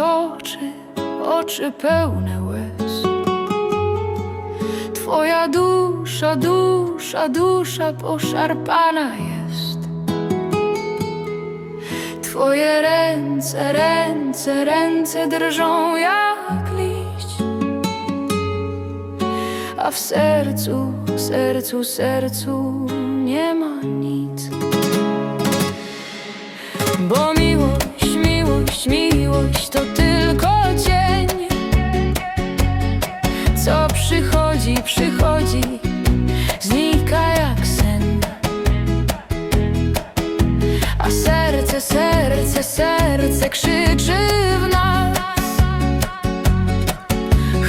oczy, oczy pełne łez. Twoja dusza, dusza, dusza poszarpana jest. Twoje ręce, ręce, ręce drżą jak liść. A w sercu, sercu, sercu nie ma nic. Bo miłość, miłość, to tylko dzień. Co przychodzi, przychodzi, znika jak sen. A serce, serce, serce krzyczy w nas.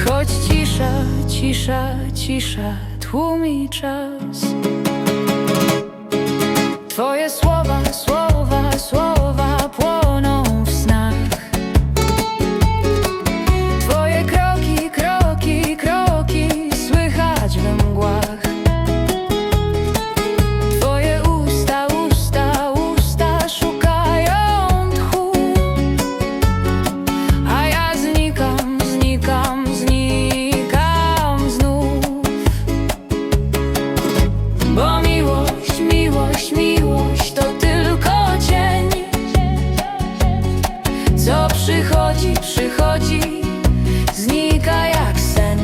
Choć cisza, cisza, cisza tłumi czas miłość, miłość to tylko cień Co przychodzi, przychodzi, znika jak sen.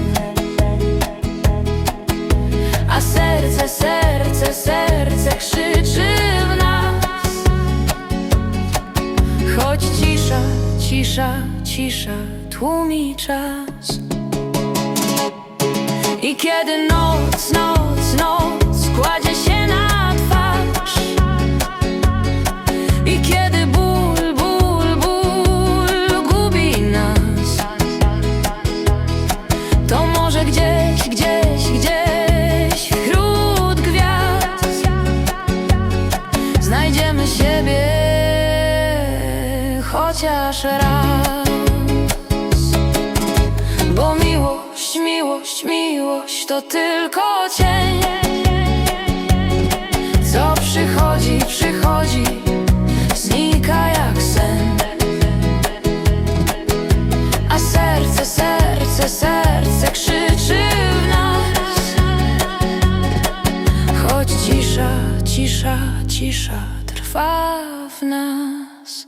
A serce, serce, serce krzyczy w nas. Choć cisza, cisza, cisza tłumi czas. I kiedy noc, noc, chociaż raz. Bo miłość, miłość, miłość to tylko cień. Co przychodzi, przychodzi, znika jak sen. A serce, serce, serce krzyczy w nas. Choć cisza, cisza, cisza trwa w nas